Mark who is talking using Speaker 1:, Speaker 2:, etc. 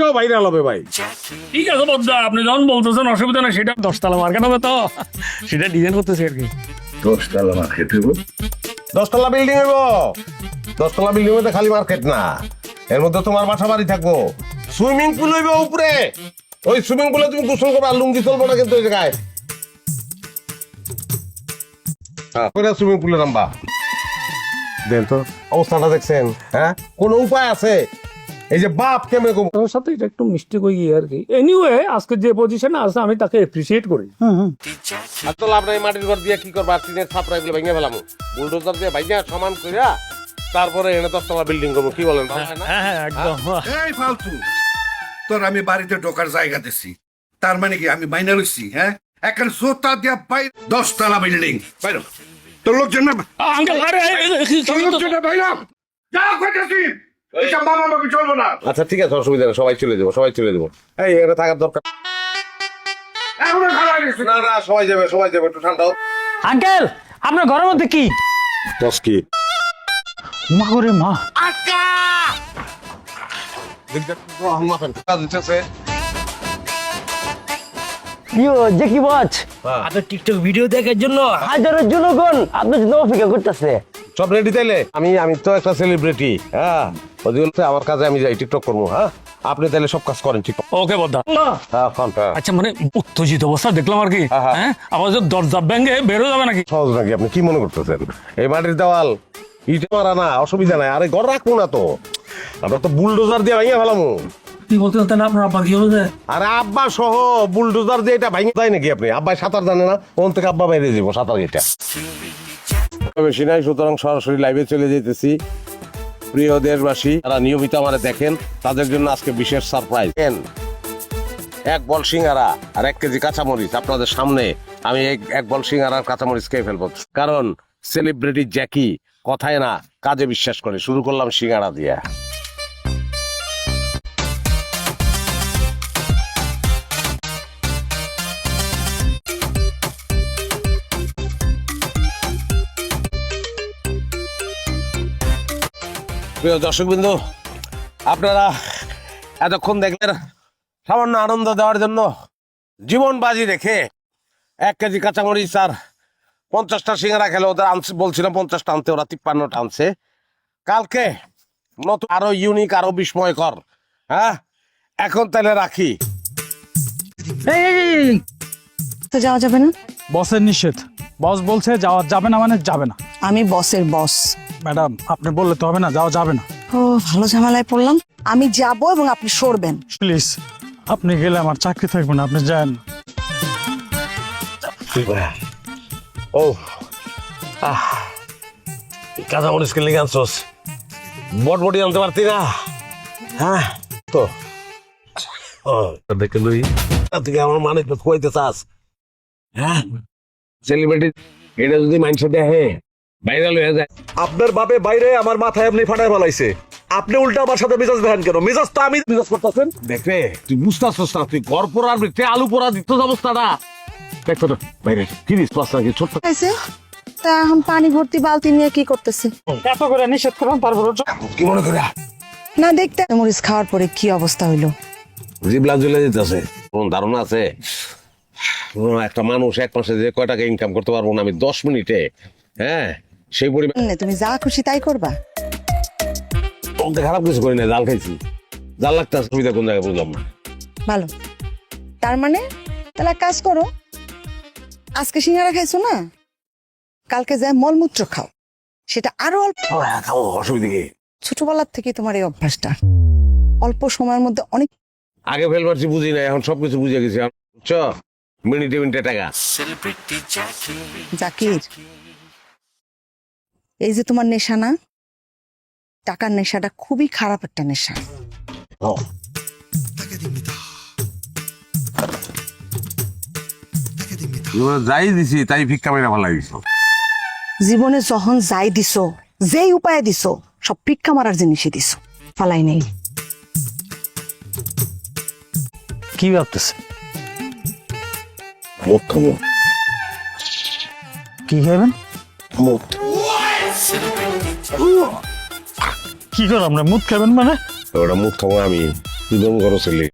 Speaker 1: এইটাও ভাইরাল হবে ভাই।
Speaker 2: ঠিক আছে বদ্দা আপনি যখন বলতেছেন অসুবিধা নেই সেটা দশতলা মার্কেট হবে তো। সেটা ডিজাইন করতেছি আর কি।
Speaker 3: দশতলা মার্কেট হইব।
Speaker 1: দশতলা বিল্ডিং হইব। দশতলা বিল্ডিং মধ্যে খালি মার্কেট না। এর মধ্যে তোমার বাসা বাড়ি থাকব। সুইমিং পুল হইবে উপরে। ওই সুইমিং পুলে তুমি গোসল করবে লুঙ্গি চলবো না কিন্তু ওই জায়গায়। হ্যাঁ সুইমিং পুলে নামবা। দেন তো। অবস্থাটা দেখছেন হ্যাঁ? কোনো উপায় আছে? এই যে বাপ কেমন কম
Speaker 2: ওর সাথে এটা একটু মিস্টেক হয়ে গিয়ে আর কি এনিওয়ে আজকে যে পজিশনে আছে আমি তাকে এপ্রিসিয়েট করি
Speaker 1: আর তো লাভ নাই মাটির ঘর দিয়ে কি করবা টিনের ছাপরা এগুলো ভেঙে ফেলাম বুলডোজার দিয়ে ভাইয়া সমান কইরা তারপরে এনে দশতলা বিল্ডিং করব কি বলেন হয় না?
Speaker 2: হ্যাঁ হ্যাঁ একদম
Speaker 3: এই ফালতু তোর আমি বাড়িতে ঢোকার জায়গা দিছি তার মানে কি আমি মাইনে লইছি হ্যাঁ এখন জোতা দিয়া বাই দশতলা বিল্ডিং বাইর তোর লোকজন না
Speaker 2: আঙ্কেল আরে
Speaker 3: তোর লোকজন না বাইর যা কইতাছি এটা মামা মাকে চলবো না।
Speaker 1: আচ্ছা ঠিক আছে অসুবিধা নেই সবাই চলে যাব সবাই চলে যাব। এই এটা থাকার দরকার।
Speaker 3: এখন খারাপ গেছে
Speaker 1: না না সবাই যাবে সবাই যাবে একটু ঠান্ডা হোক।
Speaker 4: আঙ্কেল আপনার ঘরের মধ্যে কি?
Speaker 1: দশ কি?
Speaker 4: মা করে মা।
Speaker 1: কাজ হইতেছে।
Speaker 4: ইয়ো বচ
Speaker 1: হ্যাঁ।
Speaker 4: আপনার টিকটক ভিডিও দেখার জন্য হাজারো জনগণ আপনার জন্য অপেক্ষা করতেছে।
Speaker 1: সব রেডি তাইলে? আমি আমি তো একটা সেলিব্রিটি হ্যাঁ? তো আমার কাজে আমি যাই টিকটক করব হ্যাঁ? আপনি তাহলে সব কাজ করেন ঠিক
Speaker 2: ওকে বদ্দা
Speaker 1: হ্যাঁ ফোন
Speaker 2: আচ্ছা মানে উত্তেজিত অবস্থা দেখলাম আর কি
Speaker 1: হ্যাঁ, হ্যাঁ।
Speaker 2: হ্যাঁ? আবার যে দরজা ব্যাঙ্গে বেরো যাবে নাকি?
Speaker 1: সহজ নাকি? আপনি কি মনে করতেছেন? এই মাটির দেওয়াল ইটে মারা না অসুবিধা নাই। আরে ঘর রাখব না তো। আমরা তো বুলডোজার দিয়ে ভাঙিয়ে ফেলামু।
Speaker 2: কি বলতে বলতেন আপনার আব্বা কি
Speaker 1: আরে আব্বা সহ বুলডোজার দিয়ে এটা ভাঙে যায় নাকি আপনি? আব্বাই সাঁতার জানে না ওন থেকে আব্বা বাইরে যাব সাঁতার এটা বেশি নাই, সুতরাং সরাসরি লাইভে চলে যেতেছি প্রিয় দেশবাসী তারা নিয়মিত আমার দেখেন, তাদের জন্য আজকে বিশেষ সারপ্রাইজ এক বল সিঙ্গারা আর এক কেজি কাঁচামরিচ আপনাদের সামনে। আমি এক বল সিঙ্গারা কাঁচামরিচ খেয়ে ফেলব। কারণ সেলিব্রিটি জ্যাকি কথায় না, কাজে বিশ্বাস করে। শুরু করলাম সিঙ্গারা দিয়ে। প্রিয় দর্শকবৃন্দ আপনারা এতক্ষণ দেখলেন সামান্য আনন্দ দেওয়ার জন্য জীবন বাজি রেখে এক কেজি কাঁচামরিচ আর পঞ্চাশটা সিঙ্গারা খেলে। ওদের আনছে বলছিলাম পঞ্চাশটা আনতে ওরা তিপ্পান্নটা আনছে। কালকে নতুন আরও ইউনিক আরও বিস্ময়কর হ্যাঁ? এখন তাহলে রাখি।
Speaker 5: তো যাওয়া যাবে না?
Speaker 6: বসের নিষেধ। বস বলছে যাওয়া যাবে না মানে যাবে না।
Speaker 5: আমি বসের বস।
Speaker 6: ম্যাডাম আপনি বললে তো হবে না যাওয়া যাবে না।
Speaker 5: ও ভালো ঝামেলায় পড়লাম। আমি যাব এবং আপনি সরবেন।
Speaker 6: প্লিজ আপনি গেলে আমার চাকরি থাকবে না আপনি যান।
Speaker 1: ও আহ কাঁচামরিচ কিনলে আনছোস? বটবটি আনতে পারতি না? হ্যাঁ তো। ও দেখে লই। তুই আমার মানে তো খুয়াইতে চাস? হ্যাঁ? সেলিব্রিটি এটা যদি মাইন্ডসে দেখে। ভাইরাল হয়ে যায়।
Speaker 7: আপনার বাপে বাইরে আমার মাথায় আপনি ফাটায় ফেলাইছে। আপনি উল্টা আমার সাথে মেজাজ দেখেন কেন? মেজাজ তো আমি মেজাজ করতেছেন।
Speaker 1: দেখবে তুই বুঝতেছস না তুই ঘর পোড়ার ভিতরে আলু পোড়া দিত অবস্থাটা। দেখতো তো বাইরে কিরিস পাস নাকি ছোট্ট।
Speaker 5: হয়েছে? তা এখন পানি ভর্তি বালতি নিয়ে কি করতেছে?
Speaker 6: এত করে নিষেধ করলাম তারপর
Speaker 1: কি মনে করে
Speaker 5: না দেখতে মরিচ খাওয়ার পরে কি অবস্থা হইল?
Speaker 1: জিবলা জ্বলে যেতেছে। কোন ধারণা আছে? একটা মানুষ এক মাসে যে কয় টাকা ইনকাম করতে পারব না আমি দশ মিনিটে হ্যাঁ? সেই পরিমাণ
Speaker 5: তুমি যা খুশি তাই করবা।
Speaker 1: বলতে খারাপ কিছু করি না জাল খাইছি। জাল লাগতে সুবিধা কোন জায়গায় বুঝলাম না।
Speaker 5: ভালো। তার মানে তাহলে কাজ করো আজকে সিঙ্গারা খাইছো না? কালকে যায় মলমূত্র খাও। সেটা আরও অল্প
Speaker 1: খাও অসুবিধা কি?
Speaker 5: ছোটবেলার থেকে তোমার এই অভ্যাসটা। অল্প সময়ের মধ্যে অনেক
Speaker 1: আগে ফেল পারছি বুঝি না এখন সবকিছু বুঝে গেছি। বুঝছ? মিনিটে মিনিটে টাকা।
Speaker 5: জাকির। এই যে তোমার নেশা না টাকার নেশাটা খুবই খারাপ একটা নেশা।
Speaker 1: ও, যাই দিছি তাই ভিক্ষা মেরা ভালো লাগিস
Speaker 5: জীবনে যখন যাই দিছো যেই উপায়ে দিছো সব ভিক্ষা মারার জিনিসই দিছো ফালাই নেই।
Speaker 4: কি ভাবতেছে?
Speaker 1: মুখ
Speaker 4: কি খাবেন
Speaker 1: মুখ
Speaker 4: কি
Speaker 6: কি কর আমরা মুখ খাবেন মানে?
Speaker 1: ওটা মুখ খাব আমি তুই দম করো ছেলে